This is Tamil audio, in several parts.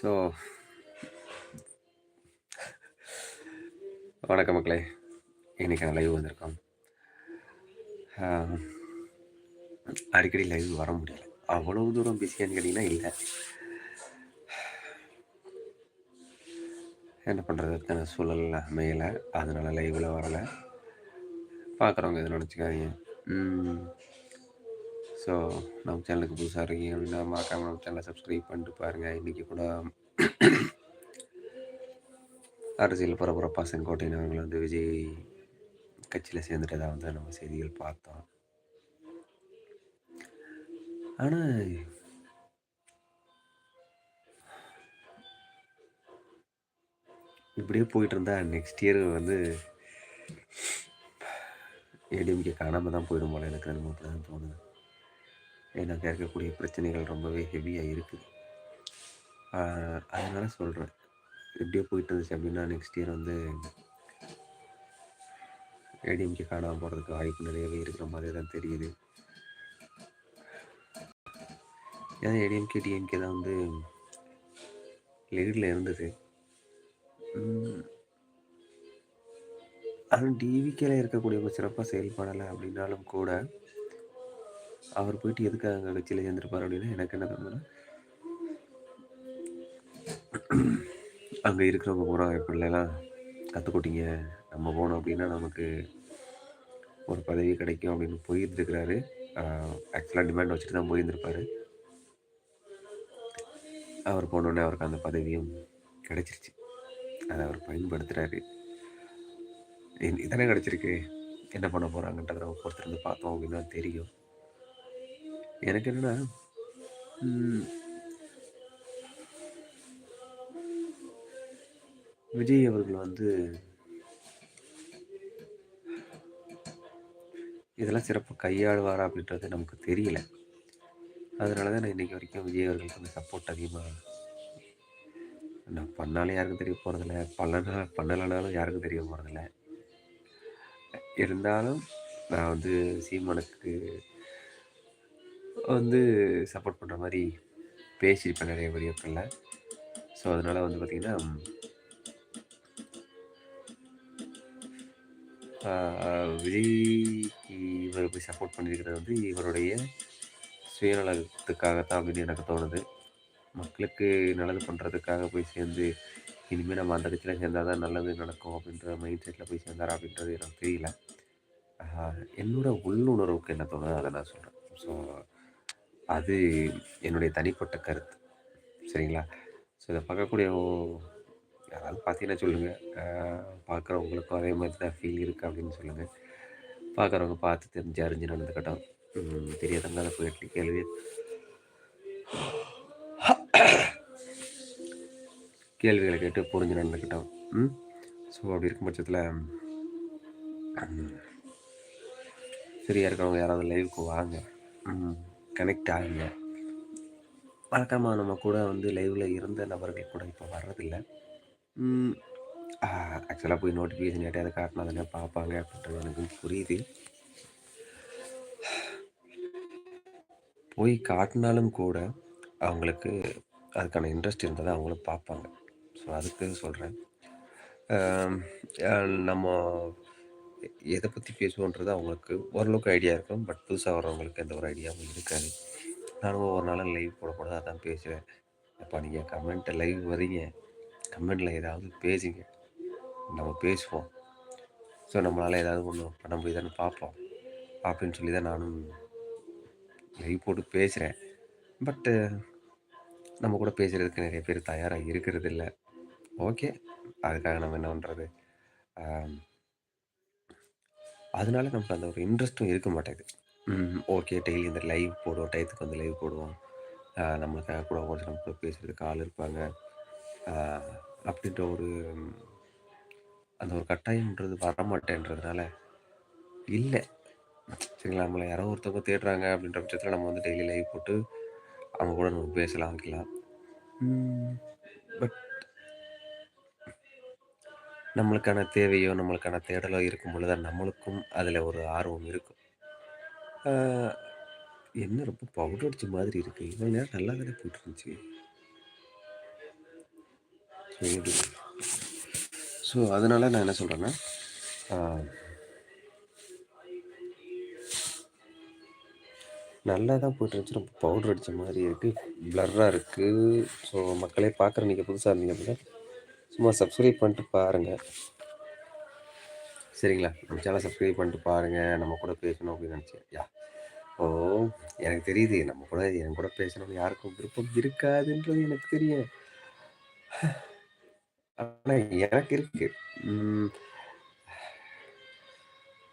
ஸோ வணக்கம் மக்களே. இன்றைக்கான லைவ் வந்திருக்கோம். அடிக்கடி லைவ் வர முடியல. அவ்வளவு தூரம் பிஸியான்னு கேட்டிங்கன்னா இல்லை. என்ன பண்ணுறது அதுக்கான சூழல் அமையலை. அதனால் லைவில் வரலை. பார்க்குறவங்க இதை நினச்சிக்காதீங்க. ஸோ நம்ம சேனலுக்கு புதுசாக இருக்கீங்க அப்படின்னா மறக்காமல் நம்ம சேனலை சப்ஸ்கிரைப் பண்ணிட்டு பாருங்கள் இன்றைக்கி கூட அரசியல் பரபரப்பாக செங்கோட்டையன் அவர்கள் வந்து விஜய் கட்சியில் சேர்ந்துட்டதாக வந்து நம்ம செய்திகள் பார்த்தோம். ஆனால் இப்படியே போயிட்டு இருந்தா நெக்ஸ்ட் இயர் வந்து ஏடிஎம்கே காணாமல் தான் போயிடும் போல எனக்கு அது தான் தோணுது. ஏன்னா இருக்கக்கூடிய பிரச்சனைகள் ரொம்பவே ஹெவியாக இருக்குது. அதனால் சொல்கிறேன் இப்படியே போயிட்டு இருந்துச்சு அப்படின்னா நெக்ஸ்ட் இயர் வந்து ஏடிஎம்கே காணாமல் போகிறதுக்கு வாய்ப்பு நிறையவே இருக்கிற மாதிரி தான் தெரியுது. ஏன்னா ஏடிஎம்கே டிஎம்கே தான் வந்து லீடில் இருந்தது. ஆனால் டிவிகேல இருக்கக்கூடியவங்க சிறப்பாக செயல்படலை அப்படின்னாலும் கூட அவர் போயிட்டு எதுக்காக அங்கே கட்சியில் சேர்ந்துருப்பார் அப்படின்னா எனக்கு என்ன தோணுதுன்னா அங்கே இருக்கிறவங்க பூரா எப்படிலாம் கற்றுக்கொட்டிங்க நம்ம போனோம் அப்படின்னா நமக்கு ஒரு பதவி கிடைக்கும் அப்படின்னு போயிருந்துருக்கிறாரு ஆக்சுவலாக டிமாண்ட் வச்சுட்டு தான் போயிருந்திருப்பாரு அவர் போனோடனே அவருக்கு அந்த பதவியும் கிடைச்சிருச்சு. அதை அவர் பயன்படுத்துகிறாரு இதானே கிடச்சிருக்கு. என்ன பண்ண போகிறாங்கன்றத நம்ம பொறுத்திருந்து பார்த்தோம் அப்படின்னு தான் தெரியும். எனக்கு என்னன்னா விஜய் அவர்கள் வந்து இதெல்லாம் சிறப்பாக கையாளுவாரா அப்படின்றது நமக்கு தெரியல. அதனால தான் நான் இன்றைக்கி வரைக்கும் விஜய் அவர்களுக்கு வந்து சப்போர்ட் அதிகமாக நான் பண்ணாலும் யாருக்கும் தெரிய போகிறதில்ல பண்ணனா பண்ணலைனாலும் யாருக்கும் தெரிய போகிறதில்ல இருந்தாலும் நான் வந்து சீமானுக்கு வந்து சப்போர்ட் பண்ணுற மாதிரி பேசியிருப்பேன் நிறைய வீடியோக்களில். ஸோ அதனால் வந்து பார்த்திங்கன்னா விஜய் விஜய்க்கு இவர் போய் சப்போர்ட் பண்ணியிருக்கிறது வந்து இவருடைய சுயநலத்துக்காகத்தான் அப்படின்னு எனக்கு தோணுது. மக்களுக்கு நல்லது பண்ணுறதுக்காக போய் சேர்ந்து இனிமேல் நம்ம அந்த கட்சியில் சேர்ந்தால் தான் நல்லது நடக்கும் அப்படின்ற மைண்ட் செட்டில் போய் சேர்ந்தாரா அப்படின்றது எனக்கு தெரியல. என்னோடய உள்ளுணர்வுக்கு என்ன தோணுது அதை நான் சொல்கிறேன் ஸோ அது என்னுடைய தனிப்பட்ட கருத்து. சரிங்களா? ஸோ இதை பார்க்கக்கூடிய ஓ- யாராவது பார்த்தீங்கன்னா சொல்லுங்கள் பார்க்குறவங்களுக்கும் அதே மாதிரி தான் ஃபீல் இருக்குது அப்படின்னு சொல்லுங்கள் பார்க்குறவங்க பார்த்து தெரிஞ்சு அறிஞ்சு நடந்துக்கட்டும். தெரியாதவங்க அதை போயிட்டு கேள்வி. கேள்விகளை கேட்டு புரிஞ்சு நடந்துக்கிட்டோம். ம்? ஸோ அப்படி இருக்கும் பட்சத்தில் ஃப்ரீயாக இருக்கிறவங்க யாராவது லைவுக்கு வாங்க. கனெக்ட் ஆகுங்க. வழக்கமாக நம்ம கூட வந்து லைவில் இருந்த நபர்கள் கூட இப்போ வர்றதில்ல. ஆக்சுவலாக போய் நோட்டிஃபிகேஷன் யார்ட்டையாவது காட்டினா தானே பார்ப்பாங்க அப்படின்றது எனக்கு புரியுது. போய் காட்டினாலும் கூட அவங்களுக்கு அதுக்கான இன்ட்ரெஸ்ட் இருந்தால் தான் அவங்களும் பார்ப்பாங்க. ஸோ அதுக்கு சொல்கிறேன் நம்ம எதை பற்றி பேசுவோன்றது அவங்களுக்கு ஓரளவுக்கு ஐடியா இருக்கும். பட் புதுசாக வர்றவங்களுக்கு எந்த ஒரு ஐடியாவும் இருக்காது. நானும் ஒரு நாள் லைவ் போட போட அதான் பேசுவேன். அப்போ நீங்கள் கமெண்ட்டை லைவ் வரீங்க. கமெண்ட்டில் ஏதாவது பேசுங்க. நம்ம பேசுவோம். ஸோ நம்மளால் ஏதாவது ஒன்று பண்ண முடியுதான்னு பார்ப்போம். அப்படின்னு சொல்லி தான் நானும் லைவ் போட்டு பேசுகிறேன் பட்டு நம்ம கூட பேசுகிறதுக்கு நிறைய பேர் தயாராக இருக்கிறது இல்லை. ஓகே அதுக்காக நம்ம என்ன பண்ணுறது அதனால நமக்கு அந்த ஒரு இன்ட்ரெஸ்ட்டும் இருக்க மாட்டேங்குது. ஓகே டெய்லி இந்த லைவ் போடுவோம் டயத்துக்கு வந்து லைவ் போடுவோம். நம்ம நம்மளுக்காக கூட ஒரு நம்ம கூட பேசுகிறதுக்கு ஆள் இருப்பாங்க. அப்படின்ற ஒரு அந்த ஒரு கட்டாயம்ன்றது வரமாட்டேன்றதுனால இல்லை. சரிங்களா நம்மளை யாரோ ஒருத்தவங்க தேடுறாங்க அப்படின்ற பட்சத்தில் நம்ம வந்து டெய்லி லைவ் போட்டு அவங்க கூட நம்ம பேசலாம் வைக்கலாம் பட் நம்மளுக்கான தேவையோ நம்மளுக்கான தேடலோ இருக்கும் பொழுது நம்மளுக்கும் அதில் ஒரு ஆர்வம் இருக்கும். என்ன ரொம்ப பவுடர் அடிச்ச மாதிரி இருக்கு. இவ்வளோ நேரம் நல்லா தானே போயிட்டு இருந்துச்சு சரி. ஸோ, அதனால நான் என்ன சொல்கிறேன்னா நல்லா தான் போயிட்டுருந்துச்சு. ரொம்ப பவுடர் அடித்த மாதிரி இருக்குது ப்ளர்ராக இருக்குது ஸோ, மக்களே பார்க்குற நீங்கள் புதுசாக இருந்தீங்க அப்படின்னா, சும்மா சப்ஸ்கிரைப் பண்ணிட்டு பாருங்கள் சரிங்களா? நம்ம சேனல சப்ஸ்கிரைப் பண்ணிட்டு பாருங்கள் நம்ம கூட பேசணும் அப்படின்னு நினச்சேன். யா ஓ! எனக்கு தெரியுது. நம்ம கூட என் கூட பேசணும்னு யாருக்கும் விருப்பம் இருக்காதுன்றது எனக்கு தெரியும். ஆனால் எனக்கு இருக்கு.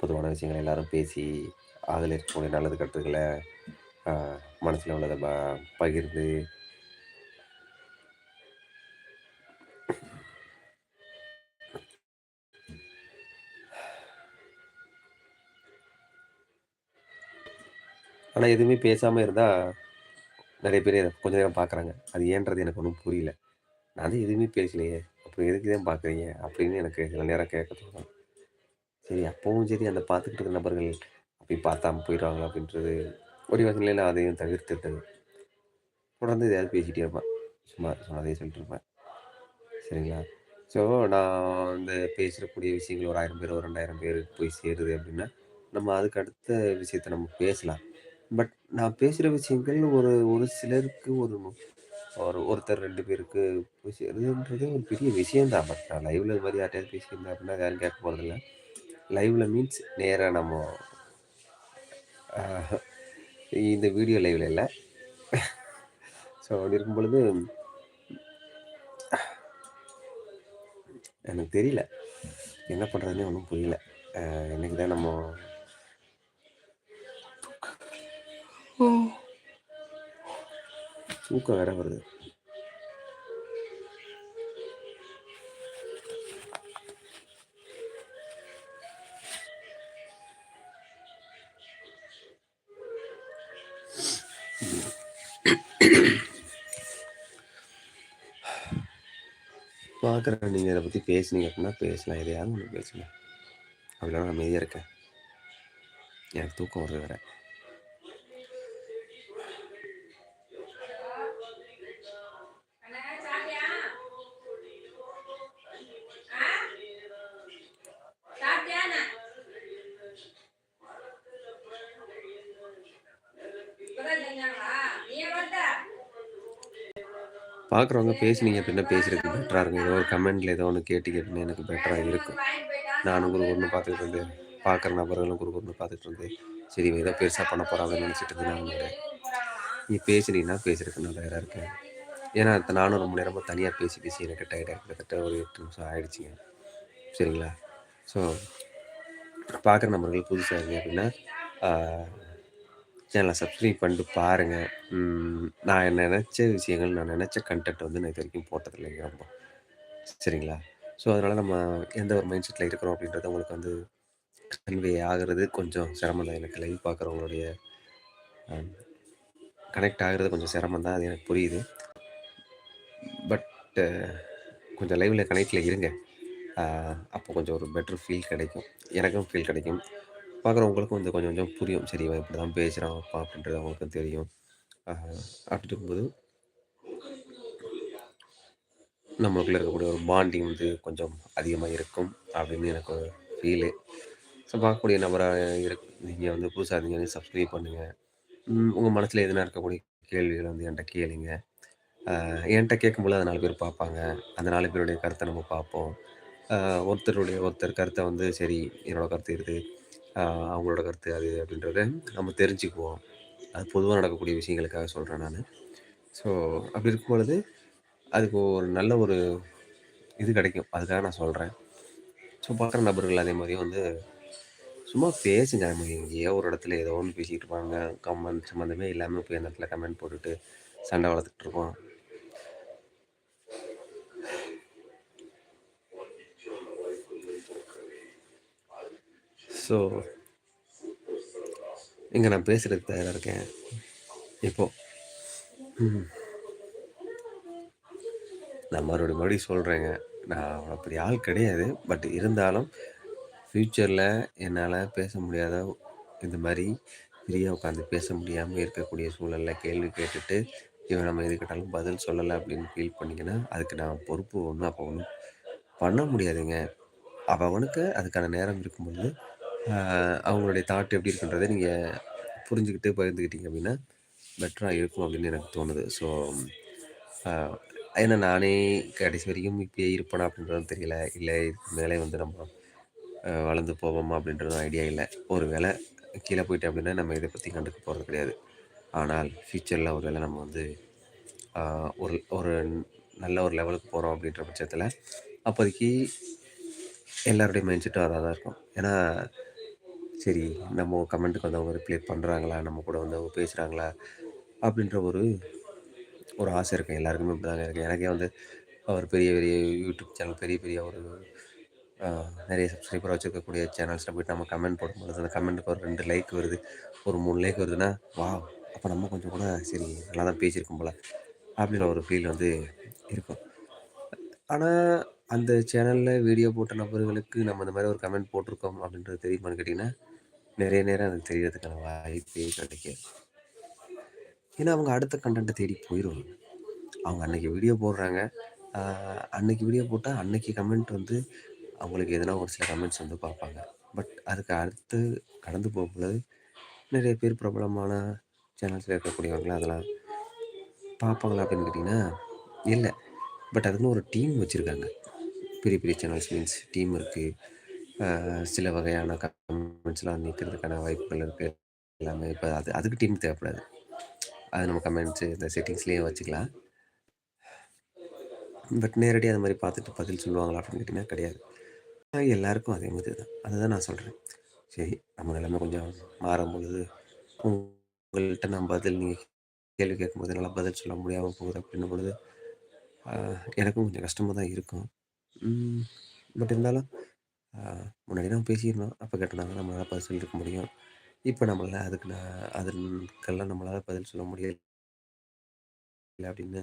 பொதுவான விஷயங்கள் எல்லாரும் பேசி, அதில் இருக்கக்கூடிய நல்லது கெட்டதுகள மனசில் உள்ளதை ப பகிர்ந்து ஆனால் எதுவுமே பேசாமல் இருந்தால் நிறைய பேர் கொஞ்சம் நேரம் பார்க்குறாங்க. அது ஏன்றது எனக்கு ஒன்றும் புரியல. நான் தான் எதுவுமே பேசலையே! அப்புறம் எதுக்கு தான் பார்க்குறீங்க? அப்படின்னு எனக்கு சில நேரம் கேட்க தோணும். சரி அப்பவும் சரி அந்த பார்த்துக்கிட்டு இருக்க நபர்கள் அப்படி பார்த்தாம போயிடுவாங்களா அப்படின்றது ஒரு வகையில் நான் அதையும் தவிர்த்துட்டது தொடர்ந்து எதையாவது பேசிகிட்டே இருப்பேன். சும்மா சொன்னதையே சொல்லிட்டு இருப்பேன். சரிங்களா? ஸோ நான் இந்த பேசுகிறக்கூடிய விஷயங்கள் ஒரு ஆயிரம் பேர், ஒரு 2000 பேருக்கு போய் சேருது அப்படின்னா, நம்ம அதுக்கு அடுத்த விஷயத்த நம்ம பேசலாம். பட் நான் பேசுகிற விஷயங்கள் ஒரு ஒரு சிலருக்கு ஒரு ஒரு ஒருத்தர் ரெண்டு பேருக்கு போய் ஒரு பெரிய விஷயம் தான். பட் நான் லைவில் இது மாதிரி யார்ட்டயாவது பேசியிருந்தேன் அப்படின்னா, யாரும் கேட்க போகிறதில்ல லைவில் மீன்ஸ் நேராக நம்ம இந்த வீடியோ லைவில் இல்லை ஸோ அப்படி இருக்கும் பொழுது எனக்கு தெரியல. என்ன பண்றதுன்னே ஒன்றும் புரியல. இன்றைக்கி தான் நம்ம தூக்கம் வேற வருது. பார்க்குறேன் நீங்கள் இதை பற்றி பேசுனீங்க அப்படின்னா பேசலாம். எதையாவது ஒன்று பேசுங்க. அப்படிலாம் நான் அமைதியாக இருக்கேன். எனக்கு தூக்கம் வருது வேறு பார்க்குறவங்க பேசுனீங்க அப்படின்னா பேசுறதுக்கு பெட்டராக இருக்கும். ஏதோ ஒரு கமெண்ட்டில் ஏதோ ஒன்று கேட்டு கேட்டுன்னு எனக்கு பெட்டராக இருக்கும். நானும் குரு ஒன்று பார்த்துக்கிட்டு இருந்து, பார்க்குற நபர்களும் குறுகுறுன்னு பார்த்துட்டு இருந்து, சரி இவன் ஏதோ பெருசாக பண்ண போகிறாங்கன்னு நினச்சிட்டு இருந்தேன் நீ பேசுனீங்கன்னா பேசுறதுக்கு நல்லா தயாரா இருக்கேன். ஏன்னா நானும் ரொம்ப நேரமா தனியாக பேசி பேசி எனக்கு டயர்டாக கிட்டத்தட்ட ஒரு எட்டு நிமிஷம் ஆயிடுச்சுங்க. சரிங்களா? ஸோ பார்க்குற நபர்கள் புதுசாக இருந்தீங்க அப்படின்னா, சேனலை சப்ஸ்கிரைப் பண்ணிட்டு பாருங்கள் நான் நினச்ச விஷயங்கள், நான் நினச்ச கன்டென்ட் வந்து நான் இது வரைக்கும் போட்டதில்லைங்க ரொம்ப. சரிங்களா? ஸோ அதனால் நம்ம எந்த ஒரு மைண்ட் செட்டில் இருக்கிறோம் அப்படின்றது உங்களுக்கு வந்து கன்வே ஆகிறது கொஞ்சம் சிரமம் தான் எனக்கு. லைவ் பார்க்குறவங்களுடைய கனெக்ட் ஆகுறது கொஞ்சம் சிரமம் தான். அது எனக்கு புரியுது. பட்டு கொஞ்சம் லைவில் கனெக்டில் இருங்க. அப்போ கொஞ்சம் ஒரு பெட்டர் ஃபீல் கிடைக்கும். எனக்கும் ஃபீல் கிடைக்கும். பார்க்குறவங்களுக்கும் வந்து கொஞ்சம் கொஞ்சம் புரியும். சரி இவன் இப்படி தான் பேசுகிறான் அப்பா அப்படின்றது அவங்களுக்கும் தெரியும். அப்படி இருக்கும்போது நம்மளுக்குள்ள இருக்கக்கூடிய ஒரு பாண்டிங் வந்து கொஞ்சம் அதிகமாக இருக்கும் அப்படின்னு எனக்கு ஒரு ஃபீலு. ஸோ பார்க்கக்கூடிய நபராக இருக் நீங்கள் வந்து புதுசாக இருந்தீங்கன்னா சப்ஸ்கிரைப் பண்ணுங்கள் உங்கள் மனசில் எதுனா இருக்கக்கூடிய கேள்விகள் வந்து என்கிட்ட கேளுங்க. என்கிட்ட கேட்கும்போது அது நாலு பேர் பார்ப்பாங்க. அந்த நாலு பேருடைய கருத்தை நம்ம பார்ப்போம். ஒருத்தருடைய ஒருத்தர் கருத்தை வந்து சரி என்னோட கருத்து இருக்குது அவங்களோட கருத்து அது அப்படின்றத நம்ம தெரிஞ்சுக்குவோம். அது பொதுவாக நடக்கக்கூடிய விஷயங்களுக்காக சொல்கிறேன் நான் ஸோ அப்படி இருக்கும் பொழுது, அதுக்கு ஒரு நல்ல ஒரு இது கிடைக்கும். அதுக்காக நான் சொல்கிறேன் ஸோ பார்க்குற நபர்கள் அதே மாரி வந்து சும்மா பேசுங்க. நம்ம எங்கேயோ ஒரு இடத்துல ஏதோ ஒன்று பேசிகிட்டு இருப்பாங்க. கமெண்ட் சம்மந்தமே இல்லாமல் போய் அந்த இடத்துல கமெண்ட் போட்டுட்டு சண்டை வளர்த்துட்டு இருக்கோம். ஸோ இங்கே நான் பேசுகிறதுக்கு தயாராக இருக்கேன். இப்போ நான் மறுபடியும் மறுபடியும் சொல்கிறேங்க நான் அவ்வளோ பெரிய ஆள் கிடையாது. பட் இருந்தாலும் ஃப்யூச்சரில் என்னால் பேச முடியாத இந்த மாதிரி பெரிய உட்காந்து பேச முடியாமல் இருக்கக்கூடிய சூழலில் கேள்வி கேட்டுட்டு இவன் நம்ம எது கேட்டாலும் பதில் சொல்லலை அப்படின்னு ஃபீல் பண்ணிங்கன்னா அதுக்கு நான் பொறுப்பு ஒன்றும் அப்போ ஒன்றும் பண்ண முடியாதுங்க. அவனுக்கு அதுக்கான நேரம் இருக்கும்பொழுது, அவங்களுடைய தாட் எப்படி இருக்குன்றதை நீங்கள் புரிஞ்சுக்கிட்டு பகிர்ந்துக்கிட்டீங்க அப்படின்னா, பெட்டராக இருக்கும் அப்படின்னு எனக்கு தோணுது. ஸோ, ஏன்னா நானே கடைசி வரைக்கும் இப்படியே இருப்பேனா அப்படின்றதும் தெரியல. இல்லை இதுக்கு மேலே வந்து நம்ம வளர்ந்து போவோமா அப்படின்றதும் ஐடியா இல்லை ஒரு வேளை கீழே போயிட்டு அப்படின்னா, நம்ம இதை பற்றி கண்டுக்க போகிறது கிடையாது. ஆனால் ஃப்யூச்சரில் ஒரு வேளை நம்ம வந்து ஒரு ஒரு நல்ல ஒரு லெவலுக்கு போகிறோம் அப்படின்ற பட்சத்தில் அப்போதைக்கு எல்லாருடைய மைண்ட் செட்டும் அதாக தான் இருக்கும். ஏன்னா, சரி நம்ம கமெண்ட்டுக்கு வந்தவங்க ரிப்ளை பண்ணுறாங்களா நம்ம கூட வந்தவங்க பேசுகிறாங்களா அப்படின்ற ஒரு ஒரு ஆசை இருக்கும். எல்லாருக்குமே இப்படிதாங்க இருக்கு. எனக்கே வந்து ஒரு பெரிய பெரிய யூடியூப் சேனல் பெரிய பெரிய ஒரு நிறைய சப்ஸ்கிரைபர் வச்சுருக்கக்கூடிய சேனல்ஸில் போய்ட்டு நம்ம கமெண்ட் போடும்போது அந்த கமெண்ட்டுக்கு ஒரு ரெண்டு லைக் வருது, ஒரு மூணு லைக் வருதுன்னா, வா அப்போ நம்ம கொஞ்சம் கூட சரி நல்லா தான் பேசியிருக்கோம் போல, அப்படின்ற ஒரு ஃபீல் வந்து இருக்கும். ஆனால் அந்த சேனலில் வீடியோ போட்ட நபர்களுக்கு நம்ம இந்த மாதிரி ஒரு கமெண்ட் போட்டிருக்கோம் அப்படின்றது தெரியுமான்னு கேட்டிங்கன்னா நிறைய நேரம் அது தெரியறதுக்கான வாய்ப்பே கிடைக்காது. ஏன்னா, அவங்க அடுத்த கண்டென்ட்டை தேடி போயிடுவாங்க அவங்க அன்னைக்கு வீடியோ போடுறாங்க. அன்னைக்கு வீடியோ போட்டால் அன்னைக்கு கமெண்ட் வந்து அவங்களுக்கு எதனா ஒரு சில கமெண்ட்ஸ் வந்து பார்ப்பாங்க. பட் அதுக்கு அடுத்து கடந்து போகும்பொழுது, நிறைய பேர் பிரபலமான சேனல்ஸில் இருக்கக்கூடியவங்கலாம் அதெல்லாம் பார்ப்பாங்களா அப்படின்னு கேட்டிங்கன்னா இல்லை பட் அதுக்குன்னு ஒரு டீம் வச்சுருக்காங்க பெரிய பெரிய சேனல்ஸ் மீன்ஸ் டீம் இருக்குது சில வகையான கமெண்ட்ஸ்லாம் நீக்கிறதுக்கான வாய்ப்புகள் இருக்குது எல்லாமே இப்போ அது அதுக்கு டீம் தேவைப்படாது. அது நம்ம கமெண்ட்ஸு இந்த செட்டிங்ஸ்லேயே வச்சுக்கலாம். பட் நேரடியாக அது மாதிரி பார்த்துட்டு பதில் சொல்லுவாங்களா அப்படின்னு கேட்டிங்கன்னா கிடையாது. எல்லாருக்கும் அதே மாதிரி தான். அதுதான் நான் சொல்கிறேன் சரி நம்ம நிலைமை கொஞ்சம் மாறும்பொழுது, உங்கள்கிட்ட நான் பதில் நீங்கள் கேள்வி கேட்கும்போது நல்லா பதில் சொல்ல முடியாமல் போகுது அப்படின்னும் பொழுது, எனக்கும் கொஞ்சம் கஷ்டமாக தான் இருக்கும். பட் இருந்தாலும் முன்னாடி நம்ம பேசியிருந்தோம். அப்போ கேட்டிருந்தாங்க நம்மளால் பதில் சொல்லியிருக்க முடியும். இப்போ நம்மளால் அதுக்கு நான் அதுக்கெல்லாம் நம்மளால் பதில் சொல்ல முடியல அப்படின்னு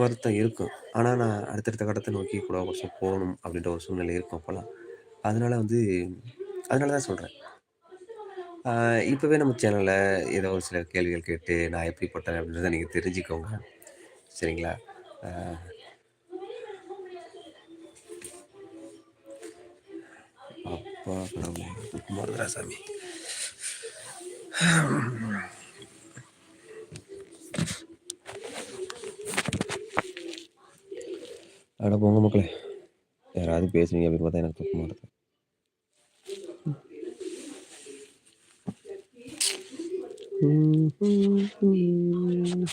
வருத்தம் இருக்கும். ஆனால் நான் அடுத்தடுத்த கட்டத்தை நோக்கி கூட வருஷம் போகணும் அப்படின்ற ஒரு சூழ்நிலை இருக்கும் அப்போல்லாம் அதனால் வந்து அதனால தான் சொல்கிறேன் இப்போவே நம்ம சேனலில் ஏதோ ஒரு சில கேள்விகள் கேட்டு, நான் எப்படிப்பட்டேன் அப்படின்றத நீங்கள் தெரிஞ்சுக்கோங்க. சரிங்களா? வருதுடா சாமி. அட போங்க மக்களே! யாராவது பேசுவீங்க அப்படின்னு பார்த்தா எனக்கு தூக்கமா வருது. ம். ம், ம், ம்.